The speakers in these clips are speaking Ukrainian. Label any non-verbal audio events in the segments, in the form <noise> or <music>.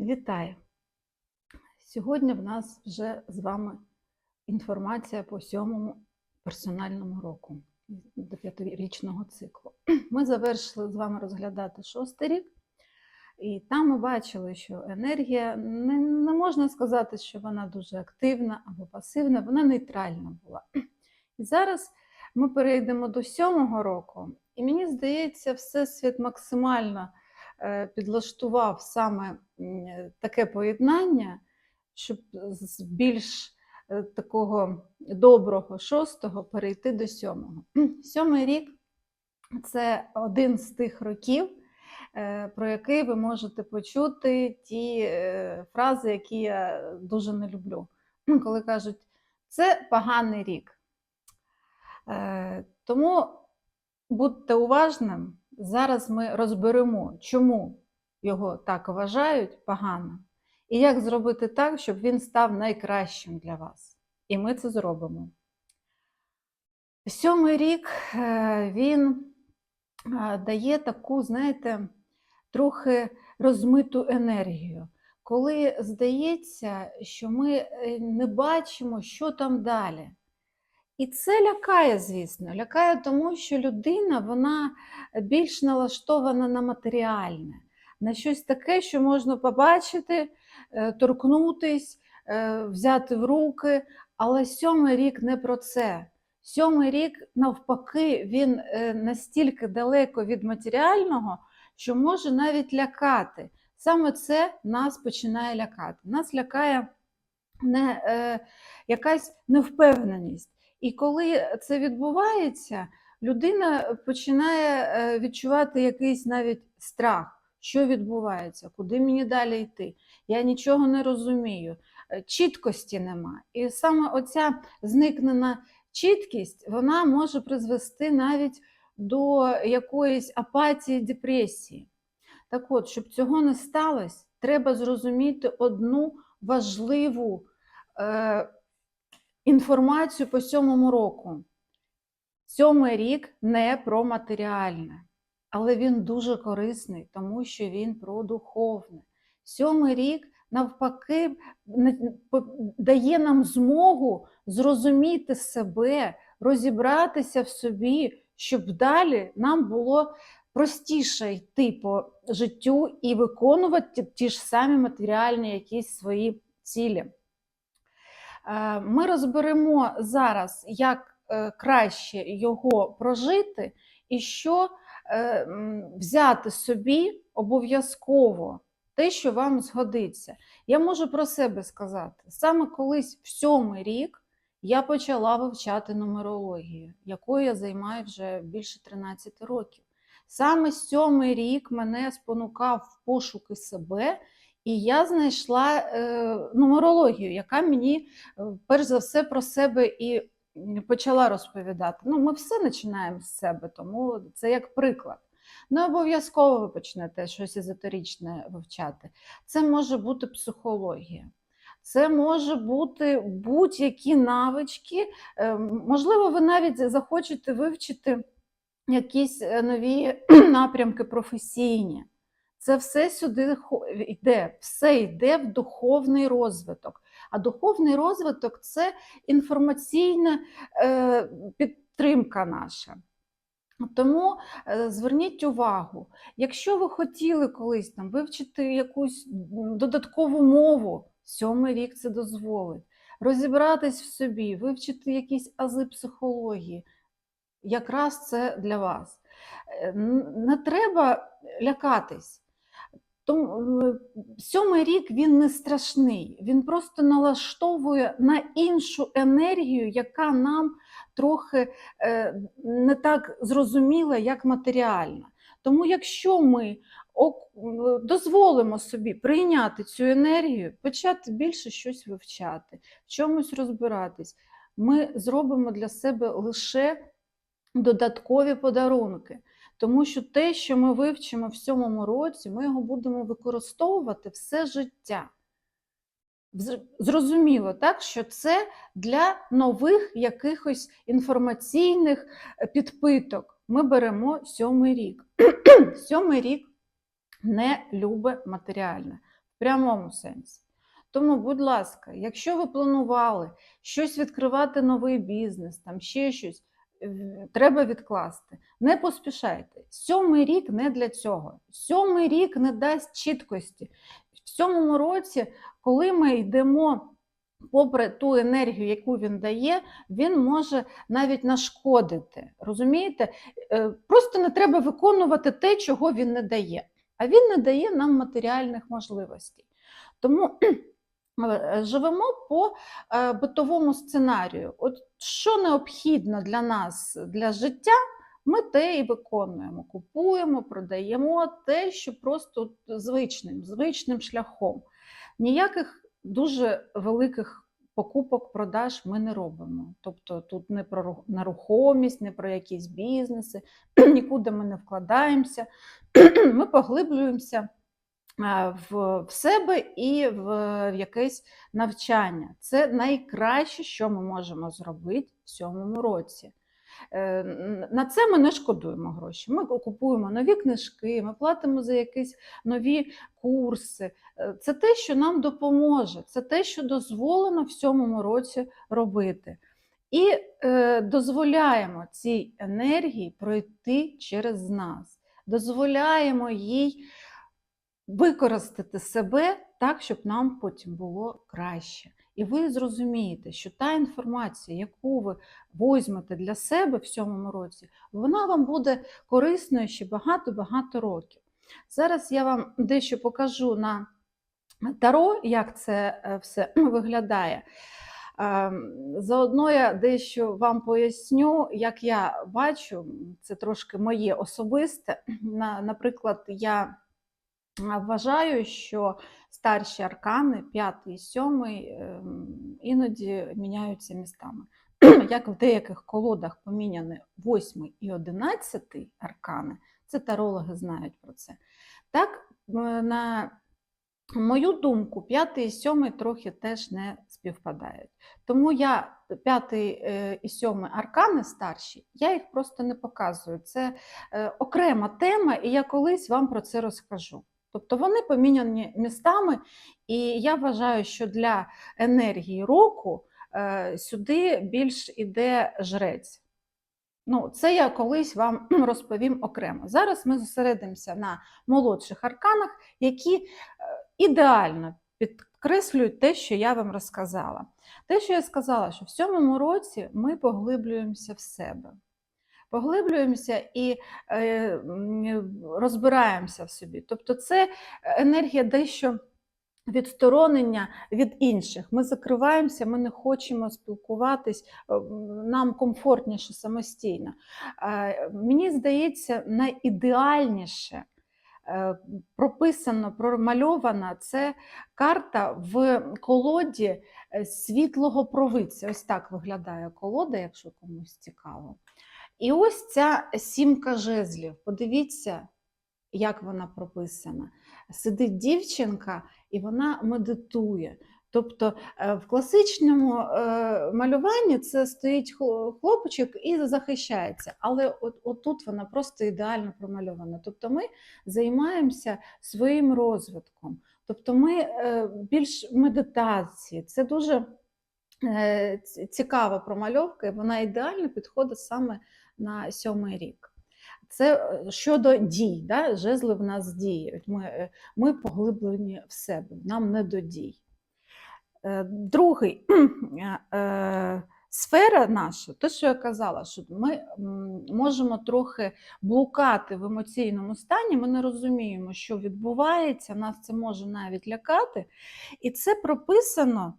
Вітаю! Сьогодні в нас вже з вами інформація по сьомому персональному року до п'ятирічного циклу. <clears throat> Ми завершили з вами розглядати шостий рік, і там ми бачили, що енергія не, не можна сказати, що вона дуже активна або пасивна, вона нейтральна була. І зараз ми перейдемо до сьомого року, і мені здається, Всесвіт максимально підлаштував саме таке поєднання, щоб з більш е, такого доброго шостого перейти до сьомого. <clears throat> Сьомий рік це один з тих років, е, про який ви можете почути ті е, фрази, які я дуже не люблю. <clears throat> Коли кажуть, це поганий рік. Е, Тому будьте уважним. Зараз ми розберемо, чому його так вважають погано, і як зробити так, щоб він став найкращим для вас. І ми це зробимо. Сьомий рік е, він е, дає таку, знаєте, трохи розмиту енергію, коли здається, що ми е, не бачимо, що там далі. І це лякає, звісно. Лякає тому, що людина вона більш налаштована на матеріальне, на щось таке, що можна побачити, е, торкнутись, е, взяти в руки. Але сьомий рік не про це. Сьомий рік, навпаки, він е, настільки далеко від матеріального, що може навіть лякати. Саме це нас починає лякати. Нас лякає не, е, якась невпевненість. І коли це відбувається, людина починає е, відчувати якийсь навіть страх, що відбувається, куди мені далі йти. Я нічого не розумію, е, чіткості нема. І саме оця зникнена чіткість вона може призвести навіть до якоїсь апатії, депресії. Так от, щоб цього не сталося, треба зрозуміти одну важливу. Е, інформацію по сьомому року. Сьомий рік не про матеріальне, але він дуже корисний, тому що він про духовне. Сьомий рік, навпаки, дає нам змогу зрозуміти себе, розібратися в собі, щоб далі нам було простіше йти по життю і виконувати ті ж самі матеріальні якісь свої цілі. Е, Ми розберемо зараз, як е, краще його прожити, і що е, взяти собі обов'язково те, що вам згодиться. Я можу про себе сказати. Саме колись в сьомий рік я почала вивчати нумерологію, якою я займаю вже більше 13 років. Саме сьомий рік мене спонукав в пошуки себе, і я знайшла е, нумерологію, яка мені е, перш за все про себе і почала розповідати. Ну, ми все починаємо з себе, тому це як приклад. Не обов'язково ви почнете щось езотеричне вивчати. Це може бути психологія. Це може бути будь-які навички. Е, Можливо, ви навіть захочете вивчити якісь нові <clears throat> напрямки професійні. Це все сюди йде, все йде в духовний розвиток. А духовний розвиток це інформаційна е, підтримка наша. Тому е, зверніть увагу, якщо ви хотіли колись там вивчити якусь додаткову мову, сьомий рік це дозволить, розібратись в собі, вивчити якісь ази психології, якраз це для вас. Е, Не треба лякатись. Тому сьомий рік він не страшний, він просто налаштовує на іншу енергію, яка нам трохи е, не так зрозуміла, як матеріальна. Тому, якщо ми дозволимо собі прийняти цю енергію, почати більше щось вивчати, в чомусь розбиратись, ми зробимо для себе лише додаткові подарунки. Тому що те, що ми вивчимо в сьомому році, ми його будемо використовувати все життя. Зрозуміло, так, що це для нових якихось інформаційних е, підпиток. Ми беремо сьомий рік. <clears throat> Сьомий рік не любить матеріальне. в прямому сенсі. Тому, будь ласка, якщо ви планували щось відкривати новий бізнес, там ще щось, треба відкласти. Не поспішайте. Сьомий рік не для цього. Сьомий рік не дасть чіткості. В сьомому році, коли ми йдемо попри ту енергію, яку він дає, він може навіть нашкодити. Розумієте? Е, Просто не треба виконувати те, чого він не дає. А він не дає нам матеріальних можливостей. Тому е, живемо по е, битовому сценарію. От що необхідно для нас для життя, ми те і виконуємо. Купуємо, продаємо те, що просто звичним, звичним шляхом. Ніяких дуже великих покупок, продаж ми не робимо. Тобто тут не про нерухомість, не про якісь бізнеси, <clears throat> нікуди ми не вкладаємося. <clears throat> Ми поглиблюємося в, в себе і в, в якесь навчання. Це найкраще, що ми можемо зробити в цьому році. Е, На це ми не шкодуємо гроші. Ми купуємо нові книжки, ми платимо за якісь нові курси. Е, Це те, що нам допоможе, це те, що дозволено в цьому році робити. І е, дозволяємо цій енергії пройти через нас, дозволяємо їй використати себе так, щоб нам потім було краще. І ви зрозумієте, що та інформація, яку ви візьмете для себе в цьому році, вона вам буде корисною ще багато-багато років. Зараз я вам дещо покажу на таро, як це е, все <clears throat> виглядає. Ем, Заодно я дещо вам поясню, як я бачу, це трошки моє особисте. <clears throat> Наприклад, я вважаю, що старші аркани, п'ятий і сьомий, іноді міняються містами. <clears throat> Як в деяких колодах поміняні восьмий і одинадцятий аркани, це тарологи знають про це. Так, на мою думку, п'ятий і сьомий трохи теж не співпадають. Тому я п'ятий е, і сьомий аркани старші, я їх просто не показую. Це е, окрема тема, і я колись вам про це розкажу. Тобто вони поміняні містами, і я вважаю, що для енергії року е, сюди більш іде жрець. Ну, це я колись вам <clears throat> розповім окремо. Зараз ми зосередимося на молодших арканах, які е, ідеально підкреслюють те, що я вам розказала. Те, що я сказала, що в цьому році ми поглиблюємося в себе. Поглиблюємося і е, розбираємося в собі. Тобто, це енергія дещо відсторонення від інших. Ми закриваємося, ми не хочемо спілкуватись, е, нам комфортніше самостійно. Е, Мені здається, найідеальніше прописано, промальована це карта в колоді світлого провидця. Ось так виглядає колода, якщо комусь цікаво. І ось ця сімка жезлів. Подивіться, як вона прописана. Сидить дівчинка і вона медитує. Тобто е, в класичному е, малюванні це стоїть хлопчик і захищається, але от, отут вона просто ідеально промальована. Тобто ми займаємося своїм розвитком, тобто ми е, більш медитації. Це дуже цікава промальовка, і вона ідеально підходить саме на сьомий рік. Це е, щодо дій, да? жезли в нас діють. Ми, е, ми поглиблені в себе, нам не до дій. Е, Другий <clears throat> сфера наша, те, що я казала, що ми можемо трохи блукати в емоційному стані, ми не розуміємо, що відбувається, нас це може навіть лякати. І це прописано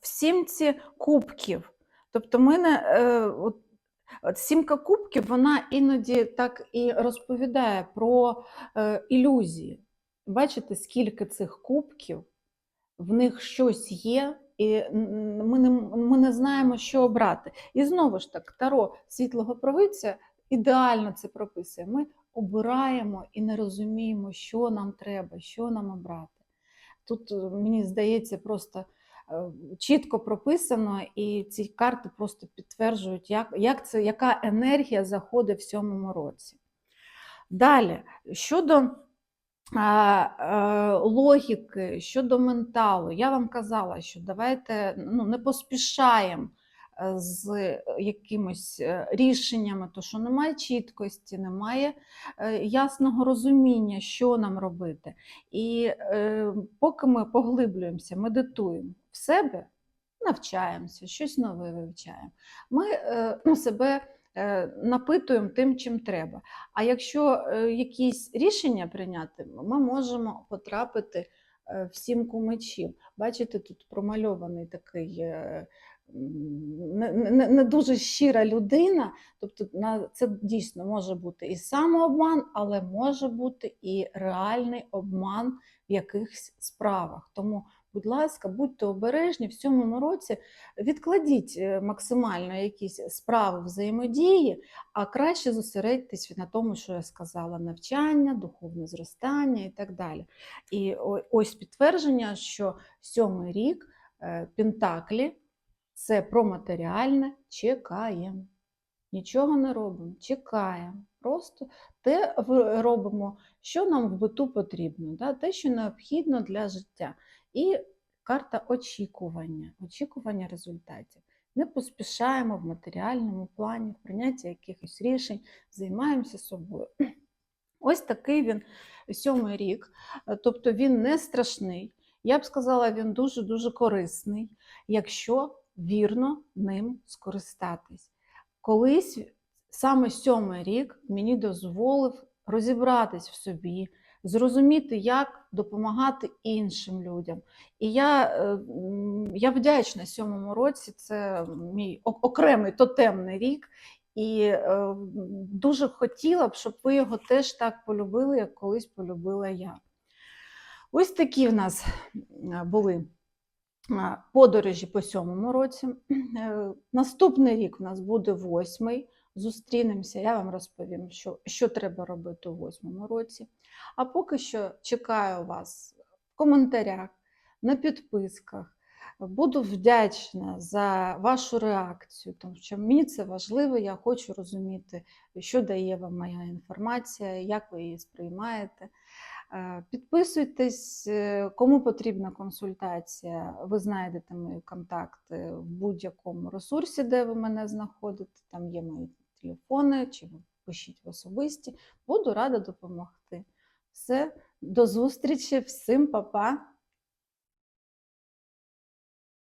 в сімці кубків. Тобто, ми не, от, от сімка кубків, вона іноді так і розповідає про е, ілюзії. Бачите, скільки цих кубків, в них щось є, і ми не, ми не знаємо, що обрати. І знову ж так, таро світлого провидця ідеально це прописує. Ми обираємо і не розуміємо, що нам треба, що нам обрати. Тут, е, мені здається, просто чітко прописано, і ці карти просто підтверджують, як, як це, яка енергія заходить в сьомому році. Далі, щодо а, е, логіки щодо менталу. Я вам казала, що давайте ну, не поспішаємо е, з якимось е, рішеннями, то що немає чіткості, немає е, ясного розуміння, що нам робити. І е, поки ми поглиблюємося, медитуємо в себе, навчаємося, щось нове вивчаємо. Ми е, ну, себе е, напитуємо тим, чим треба. А якщо е, якісь рішення прийняти, ми можемо потрапити е, в сімку мечів. Бачите, тут промальований такий. е, Не, не, не дуже щира людина, тобто на це дійсно може бути і самообман, але може бути і реальний обман в якихось справах. Тому Будь ласка, будьте обережні в цьому році, відкладіть е, максимально якісь справи взаємодії, а краще зосередьтесь на тому, що я сказала: навчання, духовне зростання і так далі. І ось підтвердження, що сьомий рік е, Пентаклі це про матеріальне чекаємо. Нічого не робимо, чекаємо. Просто те робимо, що нам в биту потрібно, те, що необхідно для життя. І карта очікування, очікування результатів. Не поспішаємо в матеріальному плані, в прийнятті якихось рішень, займаємося собою. <clears throat> Ось такий він сьомий рік, тобто він не страшний. Я б сказала, він дуже-дуже корисний, якщо вірно ним скористатись. Колись саме сьомий рік мені дозволив розібратись в собі, зрозуміти, як допомагати іншим людям. І я, е, я вдячна сьомому році, це мій окремий тотемний рік. І е, дуже хотіла б, щоб ви його теж так полюбили, як колись полюбила я. Ось такі в нас е, були подорожі по сьомому році. Наступний рік у нас буде восьмий. Зустрінемося, я вам розповім, що, що треба робити у восьмому році. А поки що чекаю вас в коментарях, на підписках. Буду вдячна за вашу реакцію, тому що мені це важливо, я хочу розуміти, що дає вам моя інформація, як ви її сприймаєте. Е, Підписуйтесь, е, кому потрібна консультація, ви знайдете мої контакти в будь-якому ресурсі, де ви мене знаходите. Там є мої телефони, чи пишіть в особисті. Буду рада допомогти. Все, до зустрічі, всім па-па!